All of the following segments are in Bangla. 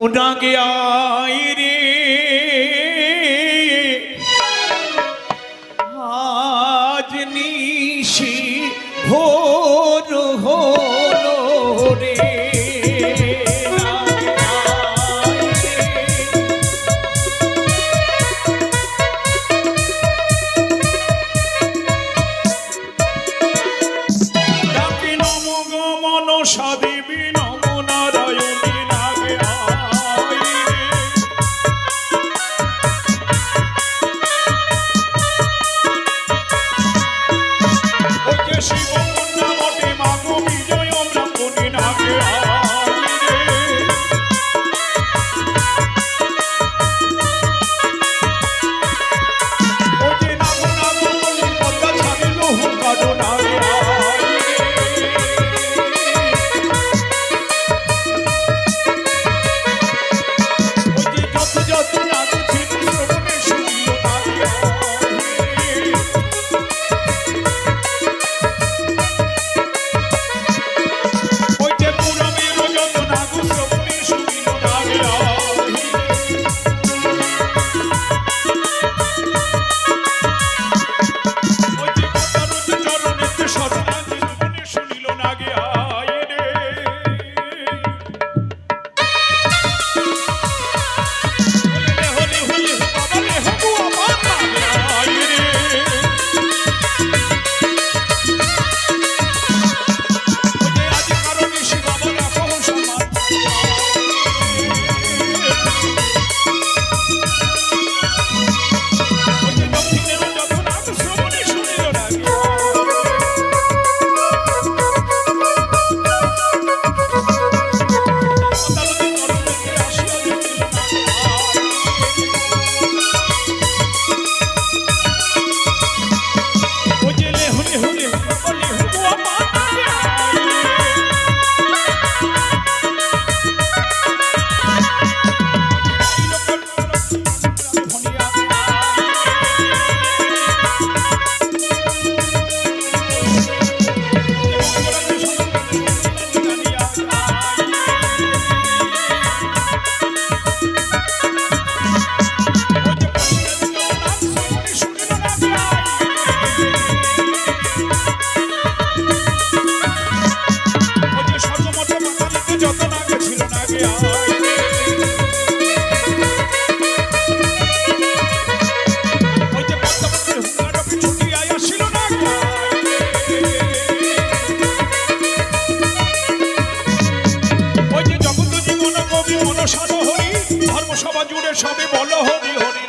উনাকে আই রে আজ নিশি ভোর হলো রে সাধে সভা জুড়ে সবে বলো হরি হরি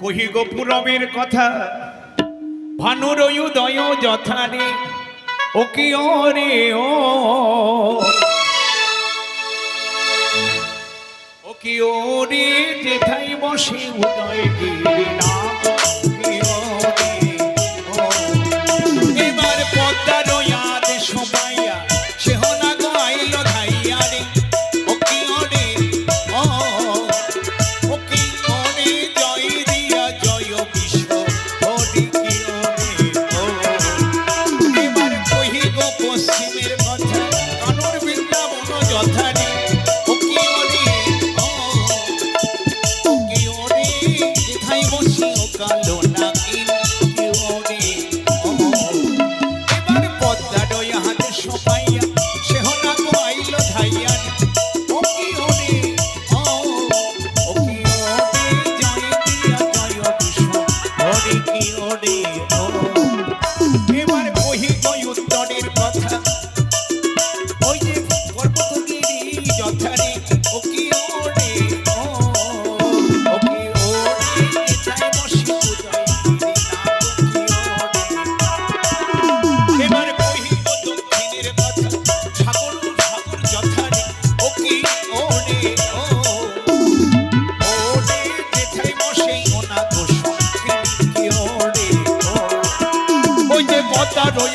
কহি গোপুরবের কথা, ভানুর উদয় যথারে ও কি ও রে ও কিওরে যেথাই বসে উদয় গিরি না কালো না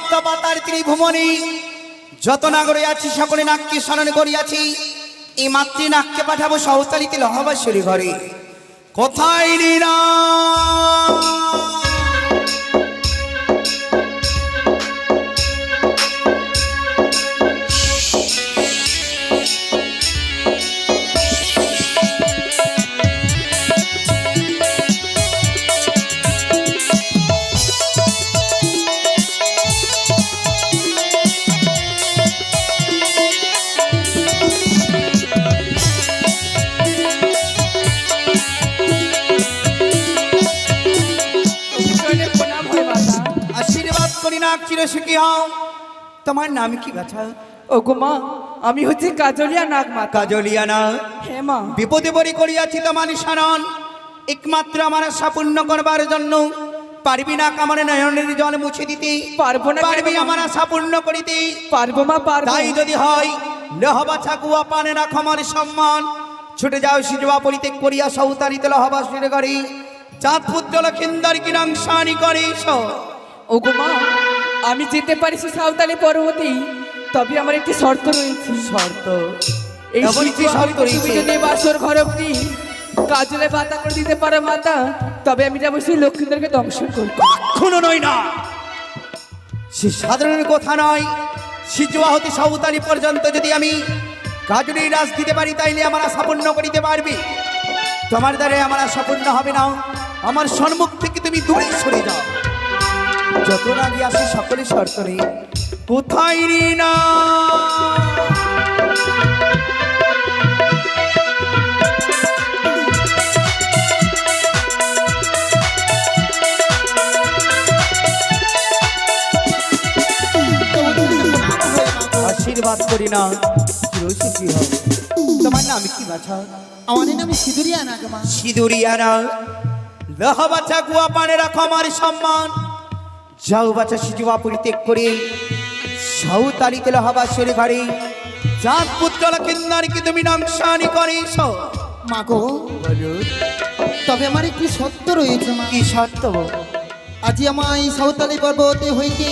পাতার ত্রিভুবনে যত নাগরে আছি, সকলে নাককে স্মরণ করিয়াছি। এই মাতৃ নাককে পাঠাবো সহস্তারিতে লহবাসুরি ঘরে কোথায় নীরা করি নাক চির সুখী হও তোমার নাম কি বাছা? ও গো মা আমি হচ্ছে কাজলিয়া নাগ মাতা কাজলিয়ানা হ্যাঁ মা। বিপদে পরি করিয়াছি তোমার শরণ। একমাত্র আমার আশা পূর্ণ করবার জন্য। পারবি না আমার নয়নের জল মুছে দিতে। পারব না পারবি মা? আমার আশা পূর্ণ করিতে। পারব মা পারব। তাই যদি হয় লহবা ছাকুয়া পানে না ক্ষমার সম্মান। ছুটে যাও সিজুয়া পরিত্যাগ করিয়া সৌতারিতে লহবা শুরু করি চাঁদ পুত্র লক্ষিন্দার কিনাংশানি করে ও গো মা আমি যেতে পারি সে সাঁওতালি পর্বতে তবে আমার একটি শর্ত রয়েছে। শর্ত? এই তুমি? যদি বাসর ঘর অব্দি কাজলে করে দিতে পারো মাতা তবে আমি যাব সেই লক্ষ্মীদেরকে দংশন করব কখনো নয় না। সে সাধারণ কথা নয়। সিজুয়া হতে সাউতারি পর্যন্ত যদি আমি কাজুরি দিতে পারি তাইলে আমার আশা পূর্ণ করিতে পারবে। তোমার দ্বারা আমার আশা পূর্ণ হবে না। আমার সম্মুখ থেকে তুমি দূরে সরে যাও। যত আগে আসে সকলে শর্ত নেই কোথায় না? আশীর্বাদ করি না চিরসুখী হও তোমার নাম কি বাছা? আমার নাম সিঁদুরিয়া নাগমা সিঁদুরিয়ানা। লহ বাচ্চা গুয়া পানে রাখো আমার সম্মান। যাও বাচ্চা সিজুয়া পরিত্যাগ করে। সাউতালিতে লহবা সরে ঘরে চাঁদ পুত্র কিন্নারকে তুমি নামশানি করিস মাগো তবে আমার একটি সত্য রয়েছে মা। কি সত্য আজি আমায় সাঁওতালি পর্বতে হইতে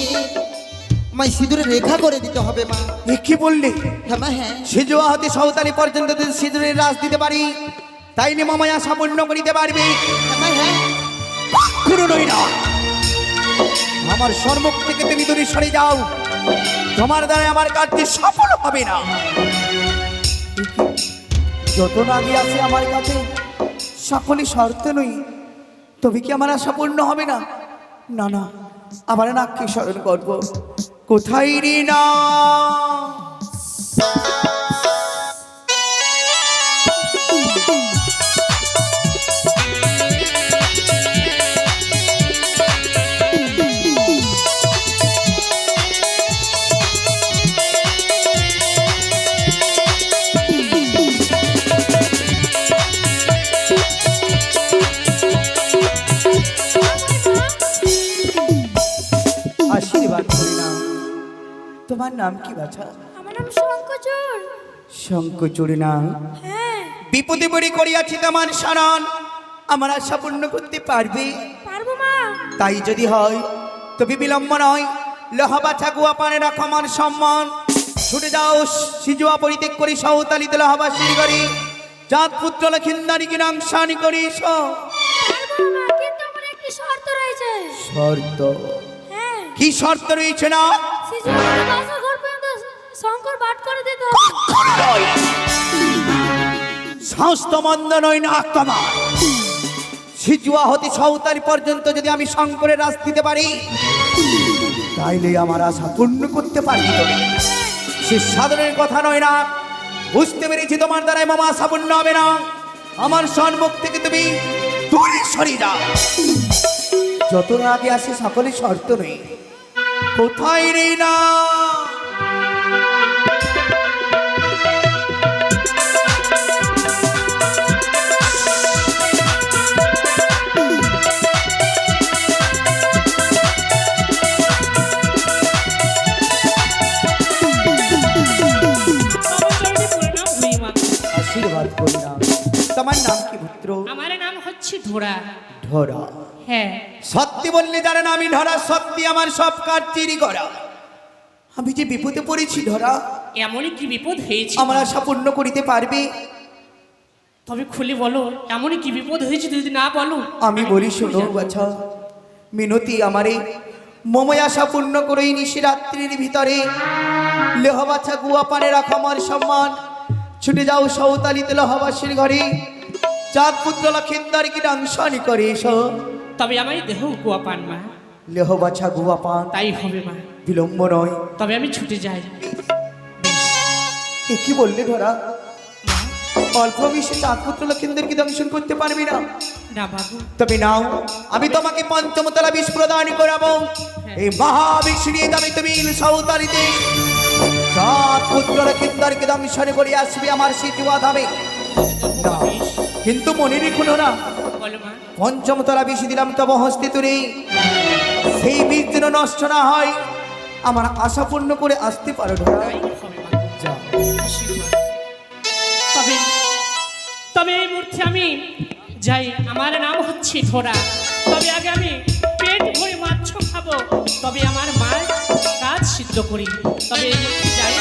আমায় সিঁদুরে রেখা করে দিতে হবে মা। এ কি বললি? হ্যাঁ মা হ্যাঁ। সিজুয়া হতে সাউতালি পর্যন্ত যদি সিঁদুরের রাজ দিতে পারি তাইলে মামায়া সাপূর্ণ করিতে পারবে। হ্যাঁ মা হ্যাঁ। কোনো নই না আমার সর্বক থেকে তুমি দূরে সরে যাও। তোমার দ্বারা আমার কাজটি সফল হবে না। যত নাগি আছে আমার কাছে সকলই শর্ত নই। তবে কি আমার আশা পূর্ণ হবে না? না না, আমার নাককে স্মরণ করব। কোথায় রে না তোমার নাম কি বাছা? আমার নাম শঙ্কচুর শঙ্কচুরি না? হ্যাঁ। বিপদে বড়ি করিয়াছি তোমার শরণ আমার আশা পূর্ণ করতে পারবে? পারব মা। তাই যদি হয় তবে বিলম্ব নয়। লহবা ছাগুয়া পানে রাখো আমার সম্মান। ছুটে যাও সিজুয়া পরিত্যাগ করি সহতালিতে লহবা সিঁড়ি করি চাঁদ পুত্র লক্ষিন্দারি কি নাংশানি করিস? করি শর্ত রয়েছে। শর্ত? হ্যাঁ। কি শর্ত রয়েছে না? পর্যন্ত যদি আমি রাস দিতে পারি তাইলে আমার সে সাধারণের কথা নয় না বুঝতে পেরেছি তোমার মামা হবে না আমার সম্মুখ থেকে তুমি দূরে সরে যত আগে আসে সকলে শর্ত নেই কোথায় রে না আশীর্বাদ করিলাম তোমার নাম কি পুত্র আমার হচ্ছে ধোরা। ধরা। হ্যাঁ। সত্যি বললে জানেন আমি ধরা সত্যি আমার সব কাজ চিরি করা। আমি যে বিপদে পড়েছি ধরা এমনই কি বিপদ হয়েছে? আমার আশা পূর্ণ করিতে পারবে। তবে খুলে বলো এমনই কি বিপদ হয়েছে যদি না বলো? আমি বলি শোনো বাছা মিনতি আমারে। মময় আশা পূর্ণ করে এই নিশিরাত্রির ভিতরে। লেহবাছা গুয়া পানে রাখো আমার সম্মান। ছুটে যাও সৌতালিতে লহবাসীর ঘরে। চাঁদ পুত্র লক্ষিন্দার কি ডাংসানি করে এসো। তবে আমার দেহ কুয়া পান মা। লেহ বাছা গুয়া পান। তাই হবে মা। বিলম্ব নয়। তবে আমি ছুটে যাই। এ কি বললে ধরা? অল্প বিশ্বে চাঁদ পুত্র লক্ষিন্দের কি দংশন করতে পারবি না। না বাবু। তবে নাও আমি তোমাকে পঞ্চমতলা বিষ প্রদান করাবো। এই মহাবিষ্ণু আমি তুমি সৌতারিতে সাত পুত্র কিন্দারকে দংশন করে আসবে আমার সিটুয়া ধামে না, কিন্তু মনে রেখুন না। বলো মা। পঞ্চমতলা বিষ দিলাম তব হস্তে তুলে। সেই বীজ যেন নষ্ট না হয় আমার আশা পূর্ণ করে আসতে পারো। তবে তবে এই মুহূর্তে আমি যাই আমার নাম হচ্ছে ধরা তবে আগে আমি পেট ভরে মাছ খাব। তবে আমার মার কাজ সিদ্ধ করি। তবে এই মুহূর্তে যাই